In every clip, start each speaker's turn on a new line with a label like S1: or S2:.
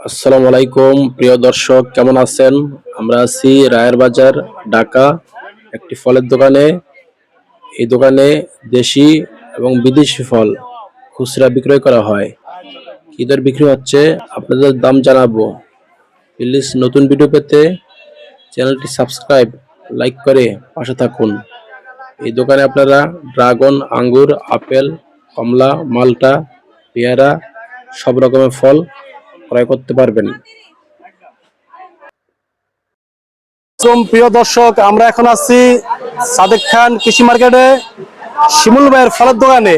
S1: আসসালামু আলাইকুম, প্রিয় দর্শক, কেমন আছেন? আমরা আছি রায়ের বাজার, ঢাকা, একটি ফলের দোকানে। এই দোকানে দেশি এবং বিদেশি ফল খুচরা বিক্রয় করা হয়। কি দর বিক্রি হচ্ছে আপনাদের দাম জানাব। প্লিজ নতুন ভিডিও পেতে চ্যানেলটি সাবস্ক্রাইব, লাইক করে পাশে থাকুন। এই দোকানে আপনারা ড্রাগন, আঙ্গুর, আপেল, কমলা, মালটা, পেয়ারা, সব রকমের ফল ক্রয় করতে পারবেন।
S2: আসসালাম প্রিয় দর্শক আমরা এখন আছি সাদেক খান কৃষি মার্কেটে। শিমুল ভাইয়ের ফলের দোকানে।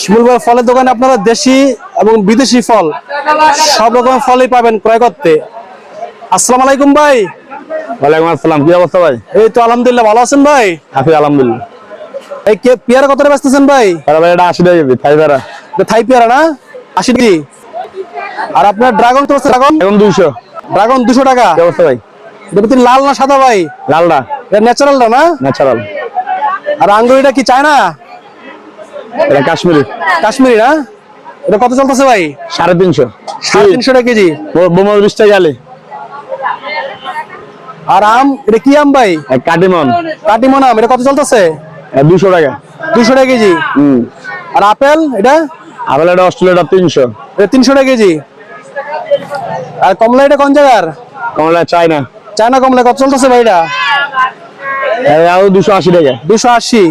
S2: শিমুল ভাইয়ের ফলের দোকানে আপনারা দেশি এবং বিদেশি ফল সব রকমের ফলই পাবেন ক্রয় করতে। আসসালামু আলাইকুম ভাই।
S3: ওয়ালাইকুম আসসালাম কি অবস্থা ভাই?
S2: এই তো আলহামদুলিল্লাহ ভালো আছেন ভাই?
S3: আছি আলহামদুলিল্লাহ।
S2: এই কে পেয়ারা কত বেচতেছেন ভাই?
S3: আরে ভাই এটা আশি টাকা
S2: এটা থাই পেয়ারা না? আশি কি আর আপনার ড্রাগন তো ড্রাগন
S3: দুইশো।
S2: ড্রাগন দুশো টাকা?
S3: অবস্থা ভাই?
S2: লাল না সাদা ভাই?
S3: লালটা
S2: এটা ন্যাচারাল না?
S3: ন্যাচারাল
S2: আর আঙ্গুর এটা কি চায় না
S3: এটা কাশ্মীরি।
S2: কাশ্মীরি না? এটা কত চলতেছে ভাই?
S3: সাড়ে তিনশো।
S2: সাড়ে তিনশো টাকা কেজি।
S3: বোমা বিশ টাকা গেলে
S2: আর আম? এটা কি আম ভাই?
S3: কাটিমন।
S2: কাটিমন আম। এটা কত চলতেছে?
S3: দুশো টাকা।
S2: দুশো টাকা কেজি। আর আপেল? এটা?
S3: আপেল এটা অস্ট্রেলিয়াটা তিনশো।
S2: এটা তিনশো টাকা কেজি। আর কমলা এটা কোন জায়গার?
S3: কমলা চাইনা
S2: চায়না কমলা কত চলতেছে ভাই এটা?
S3: আরও দুশো আশি টাকা।
S2: দুশো আশি।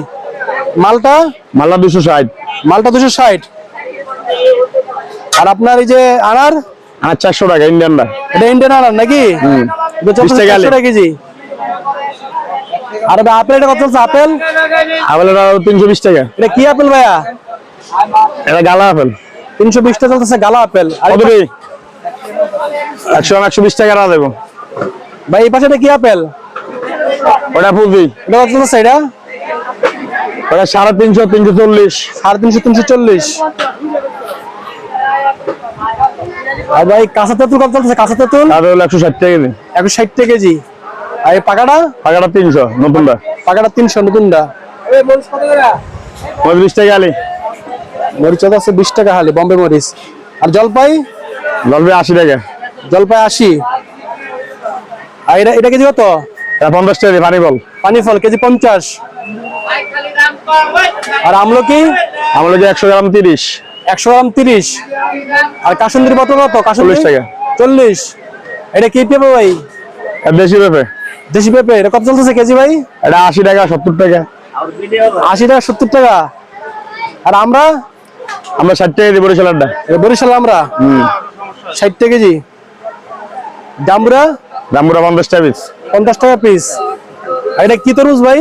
S2: মালটা?
S3: মাল্লা দুশো ষাট।
S2: মালটা দুশো ষাট। আর আপনার এই যে আনার?
S3: আর চারশো টাকা ইন্ডিয়ানটা।
S2: এটা ইন্ডিয়ান আনার নাকি? চলতেছে
S3: টাকা
S2: 400 টাকা কেজি। আর আপেল এটা কত চলছে আপেল?
S3: আপেল তিনশো বিশ টাকা।
S2: এটা কি আপেল ভাইয়া?
S3: এটা গালা আপেল।
S2: তিনশো বিশ টাকা চলতেছে গালা আপেল। আর
S3: একশো একশো বিশ টাকা দেবো।
S2: ভাই এই পাশে এটা কি আপেল?
S3: ওটা ফুলবি
S2: এটা কত এটা?
S3: ওটা সাড়ে তিনশো তিনশো চল্লিশ।
S2: সাড়ে তিনশো তিনশো চল্লিশ। আর ভাই কাঁচা তেঁতুল কত চলতেছে কাঁচা তেঁতুল?
S3: তাহলে হলো একশো ষাট টাকা কেজি।
S2: একশো ষাট টাকা কেজি। আর এই পাকাটা?
S3: টাকাটা তিনশো নতুনটা।
S2: পাকাটা তিনশো নতুনটা।
S3: পঁয়ত্রিশ টাকা আলি
S2: মরিচ আছে বিশ টাকা হালি বম্বে মরিচ। আর জলপাই?
S3: ললবে আশি টাকা।
S2: জলপাই আশি। আর এটা এটা কেজি কত?
S3: এটা পঞ্চাশ টাকা পানি ফল।
S2: পানি ফল কেজি পঞ্চাশ। আর আমলকি?
S3: আমার যে একশো গ্রাম তিরিশ।
S2: একশো গ্রাম তিরিশ। আর কাসুন্দির বোতল কত? কাসুন্দি
S3: 40 টাকা।
S2: চল্লিশ। এটা কি পেঁপে ভাই?
S3: দেশি পেঁপে।
S2: দেশি পেঁপে। এটা কত চলতেছে কেজি ভাই?
S3: এটা আশি টাকা সত্তর টাকা।
S2: আশি টাকা সত্তর টাকা। আর আমরা?
S3: আমরা ষাট টাকা দিই বরিশালেরটা
S2: এটা বরিশাল আমরা? ষাট টাকা কেজি। ডামরা
S3: রামপুরা পঞ্চাশ টাকা পিস
S2: পঞ্চাশ টাকা পিস এটা কি তরমুজ ভাই?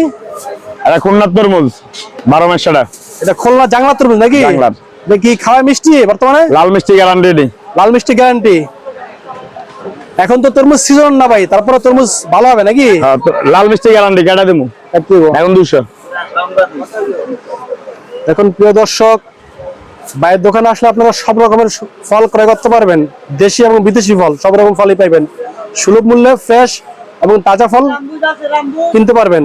S3: এটা খুলনার তরমুজ বারো মাস সেটা
S2: এটা খুলনা জাংলা তরমুজ নাকি?
S3: জাংলার।
S2: খাওয়া মিষ্টি বর্তমানে?
S3: লাল মিষ্টি গ্যারান্টি
S2: লাল মিষ্টি গ্যারান্টি এখন তো তরমুজ সিজন না ভাই তারপরে তরমুজ ভালো হবে নাকি?
S3: হ্যাঁ, লাল মিষ্টি গ্যারান্টি কেটা দেবো এখন দুশো
S2: এখন প্রিয় দর্শক বাইরের দোকানে আসলে আপনারা সব রকমের ফল ক্রয় করতে পারবেন। দেশি এবং বিদেশি ফল, সব রকম ফলই পাইবেন। সুলভ মূল্যে ফ্রেশ এবং তাজা ফল কিনতে পারবেন।